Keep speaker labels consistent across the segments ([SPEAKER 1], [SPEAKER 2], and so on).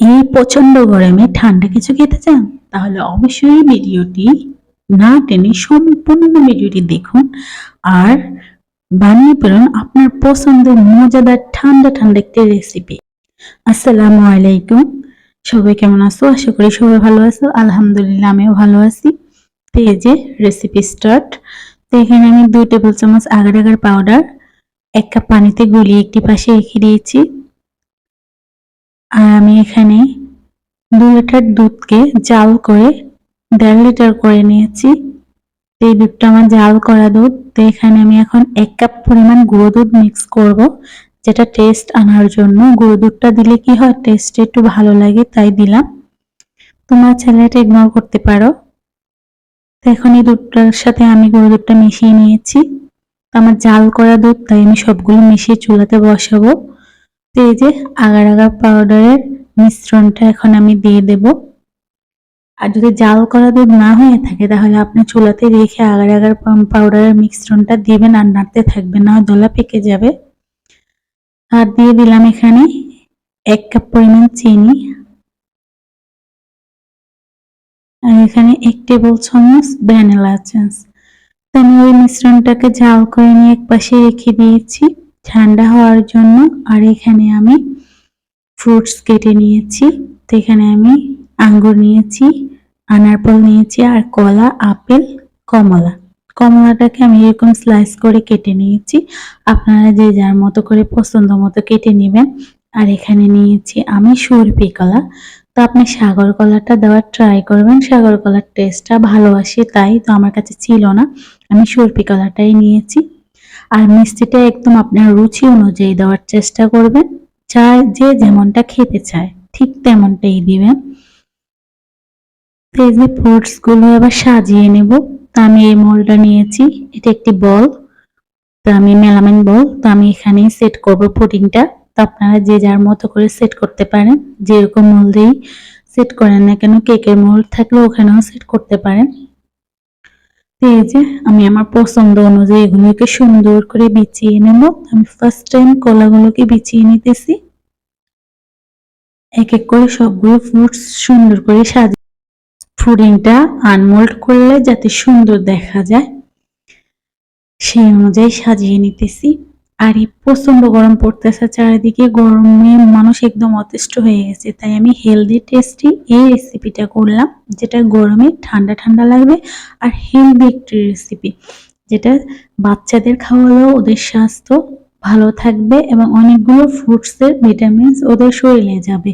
[SPEAKER 1] এই প্রচণ্ড গরমে ঠান্ডা কিছু খেতে চান? তাহলে অবশ্যই ভিডিওটি না টেনে সম্পূর্ণ ভিডিওটি দেখুন আর বানিয়ে পেলুন আপনার পছন্দের মজাদার ঠান্ডা ঠান্ডা একটি রেসিপি আসসালামু আলাইকুম। সবাই কেমন আছো? আশা করি সবাই ভালো আছো। আলহামদুলিল্লাহ, আমিও ভালো আছি। তো এই যে রেসিপি স্টার্ট তো এখানে আমি দুই টেবিল চামচ আগার আগার পাউডার এক কাপ পানিতে গুলিয়ে একটি পাশে রেখে দিয়েছি। আর আমি এখানে দু লিটার দুধকে জাল করে দেড় লিটার করে নিয়েছি। এই দুধটা আমার জাল করা দুধ, তো এখানে আমি এখন এক কাপ পরিমাণ গুঁড়ো দুধ মিক্স করব, যেটা টেস্ট আনার জন্য। গুঁড়ো দুধটা দিলে কি হয় টেস্ট একটু ভালো লাগে, তাই দিলাম। তোমার ছেলেটা ইগনোর করতে পারো। তো এখন এই দুধটার সাথে আমি গুঁড়ো দুধটা মিশিয়ে নিয়েছি। আমার জাল করা দুধ, তাই আমি সবগুলো মিশিয়ে চুলাতে বসাবো। এই যে আগার আগার পাউডারের মিশ্রণটা এখন আমি দিয়ে দেব। আর যদি জাল করা দুধ না হয়ে থাকে, তাহলে আপনি চুলাতে রেখে আগার আগার পাউডারের মিশ্রণটা দিবেন আর নাড়তে থাকবেন, না দোলা পেকে যাবে। আর দিয়ে দিলাম এখানে এক কাপ পরিমাণ চিনি। আর এখানে এক টেবিল চামচ ভ্যানিলা এসেন্স। তো আমি ওই মিশ্রণটাকে জাল করে নিয়ে এক পাশে রেখে দিয়েছি। ঠান্ডা হওয়ার জন্য আর এখানে আমি ফ্রুটস কেটে নিয়েছি। তো এখানে আমি আঙ্গুর নিয়েছি আনারপল নিয়েছি আর কলা, আপেল, কমলা। কমলাটাকে আমি এরকম স্লাইস করে কেটে নিয়েছি। আপনারা যে যার মতো করে পছন্দ মতো কেটে নেবেন। আর এখানে নিয়েছি আমি সুরপি কলা। তো আপনি সাগর কলাটা দেওয়ার ট্রাই করবেন। সাগর কলার টেস্টটা ভালোবাসি, তাই তো আমার কাছে ছিল না। আমি সুরপি কলাটাই নিয়েছি। আর মিষ্টিটা একদম আপনার রুচি অনুযায়ী দেওয়ার চেষ্টা করবেন। চায় যে যেমনটা খেতে চায়, ঠিক তেমনটাই দিবেন। এই যে ফ্রুটসগুলো এবার সাজিয়ে নেব। তো আমি এই মলটা নিয়েছি, এটা একটি বল। তো আমি মেলামাইন বল, তো আমি এখানে সেট করব পুডিংটা। তো আপনারা যে যার মতো করে সেট করতে পারেন, যেরকম মোল দিয়েই সেট করেন না কেন, কেকের মোল থাকলে ওখানেও সেট করতে পারেন। এই যে আমি আমার পছন্দ অনুযায়ী এগুলোকে সুন্দর করে বিছিয়ে নেব। আমি ফার্স্ট টাইম কলাগুলোকে বিছিয়ে নিতেছি। এক এক করে সবগুলো ফ্রুটস সুন্দর করে সাজিয়ে ফুডিংটা আনমোল্ড করলে যাতে সুন্দর দেখা যায়, সেই অনুযায়ী সাজিয়ে নিতেছি। আর এই প্রচণ্ড গরম পড়তেছে চারিদিকে। গরমে মানুষ একদম অতিষ্ঠ হয়ে গেছে। তাই আমি হেলদি টেস্টি এই রেসিপিটা করলাম, যেটা গরমে ঠান্ডা ঠান্ডা লাগবে আর হেলদি একটি রেসিপি যেটা বাচ্চাদের খাওয়ালেও ওদের স্বাস্থ্য ভালো থাকবে এবং অনেকগুলো ফ্রুটসের ভিটামিনস ওদের শরীরে যাবে।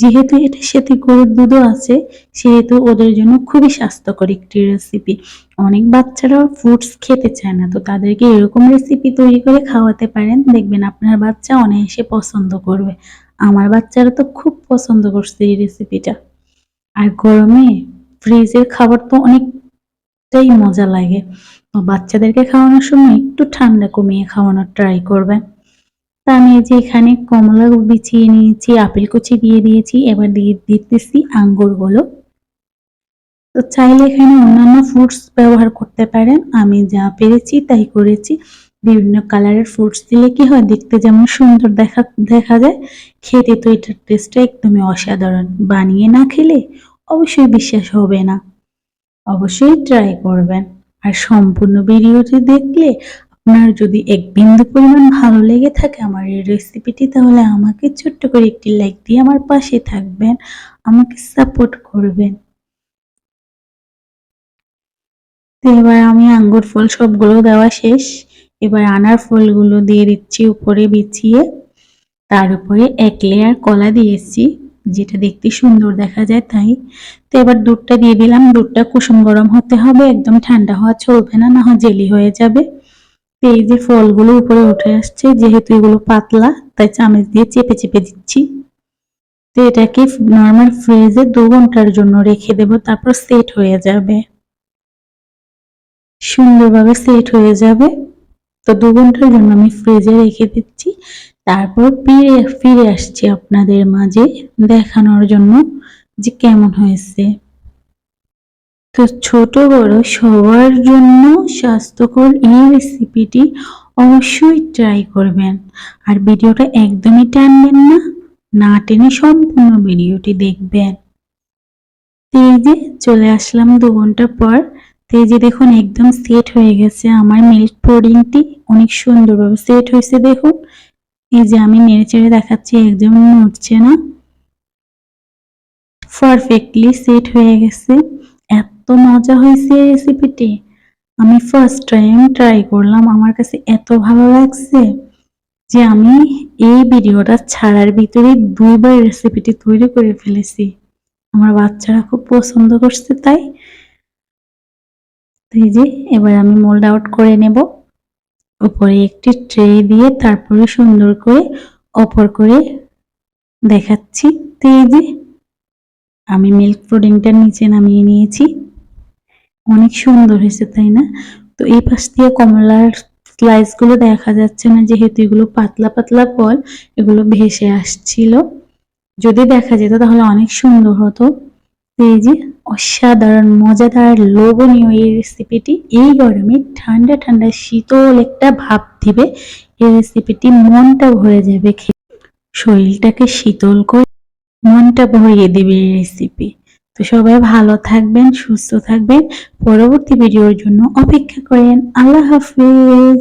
[SPEAKER 1] যেহেতু এটা সেতে গরুর দুধও আছে, সেহেতু ওদের জন্য খুবই স্বাস্থ্যকর একটি রেসিপি অনেক বাচ্চারা ফ্রুটস খেতে চায় না, তো তাদেরকে এরকম রেসিপি তৈরি করে খাওয়াতে পারেন। দেখবেন আপনার বাচ্চা অনায়াসে পছন্দ করবে। আমার বাচ্চারা তো খুব পছন্দ করছে এই রেসিপিটা আর গরমে ফ্রিজের খাবার তো অনেকটাই মজা লাগে। বাচ্চাদেরকে খাওয়ানোর সময় একটু ঠান্ডা কমিয়ে খাওয়ানোর ট্রাই করবেন তা আমি যে এখানে কমলা বিছিয়ে নিয়েছি, আপেল কুচি দিয়ে দিয়েছি, এবার দিয়ে দিতেছি আঙ্গুরগুলো তো চাইলে এখানে অন্যান্য ফ্রুটস ব্যবহার করতে পারেন। আমি যা পেরেছি তাই করেছি। বিভিন্ন কালারের ফ্রুটস দিলে কি হয়, দেখতে যেমন সুন্দর দেখা দেখা যায়। খেতে তো এটার টেস্টটা একদমই অসাধারণ। বানিয়ে না খেলে অবশ্যই বিশ্বাস হবে না। অবশ্যই ট্রাই করবেন। আর সম্পূর্ণ ভিডিওটি দেখলে আপনার যদি এক বিন্দু পরিমাণ ভালো লেগে থাকে আমার এই রেসিপিটি তাহলে আমাকে ছোট্ট করে একটি লাইক দিয়ে আমার পাশে থাকবেন। আমাকে সাপোর্ট করবেন। তো এবার আমি আঙ্গুর ফল সবগুলো দেওয়া শেষ। এবার আনার ফলগুলো দিয়ে দিচ্ছি উপরে বিছিয়ে। তার উপরে এক লেয়ার কলা দিয়েছি। যেটা দেখতে সুন্দর দেখা যায় তাই। তো এবার দুধটা দিয়ে দিলাম। দুধটা কুসুম গরম হতে হবে, একদম ঠান্ডা হওয়া চলবে না না হয় জেলি হয়ে যাবে। তো এই যে ফলগুলো উপরে উঠে আসছে, যেহেতু এগুলো পাতলা, তাই চামচ দিয়ে চেপে চেপে দিচ্ছি। তো এটাকে নর্মাল ফ্রিজে দু ঘণ্টার জন্য রেখে দেব, তারপর সেট হয়ে যাবে। সুন্দরভাবে সেট হয়ে যাবে। তো দু ঘণ্টার জন্য আমি ফ্রিজে রেখে দিচ্ছি। তারপর ফিরে ফিরে আসছি আপনাদের মাঝে দেখানোর জন্য যে কেমন হয়েছে। তো ছোট বড় সবার জন্য স্বাস্থ্যকর এই রেসিপিটি অবশ্যই ট্রাই করবেন। আর ভিডিওটা একদমই টানবেন না না টেনে সম্পূর্ণ ভিডিওটি দেখবেন। এই যে চলে আসলাম দু ঘণ্টা পর। তো এই যে দেখুন একদম সেট হয়ে গেছে আমার মিল্ক পুডিংটি অনেক সুন্দরভাবে সেট হয়েছে দেখুন। এই যে আমি নেড়ে চেড়ে দেখাচ্ছি একদম নড়ছে না। পারফেক্টলি সেট হয়ে গেছে। এত মজা হয়েছে রেসিপিটি আমি ফার্স্ট টাইম ট্রাই করলাম। আমার কাছে এত ভালো লাগছে যে আমি এই ভিডিওটা ছাড়ার ভিতরে দুইবার রেসিপিটি তৈরি করে ফেলেছি। আমার বাচ্চারা খুব পছন্দ করছে, তাই। এই যে, এবার আমি মোল্ড আউট করে নেব। উপরে একটি ট্রে দিয়ে তারপরে সুন্দর করে অপর করে দেখাচ্ছি। তো এই যে আমি মিল্ক পুডিংটা নিচে নামিয়ে নিয়েছি। অনেক সুন্দর হয়েছে, তাই না? তো এই পাশ দিয়ে কমলার স্লাইসগুলো দেখা যাচ্ছে না, যেহেতু এগুলো পাতলা পাতলা ফল, এগুলো ভেসে আসছিল। যদি দেখা যেত তাহলে অনেক সুন্দর হতো। এই যে অসাধারণ, মজাদার, লোভনীয় এই রেসিপিটি এই গরমে ঠান্ডা ঠান্ডা, শীতল একটা ভাব দিবে। এই রেসিপিটি মনটা ভরে যাবে খেয়ে শরীরটাকে শীতল করে মনটা ভরিয়ে দেবে এই রেসিপি তো সবাই ভালো থাকবেন, সুস্থ থাকবেন। পরবর্তী ভিডিওর জন্য অপেক্ষা করেন। আল্লাহ হাফিজ।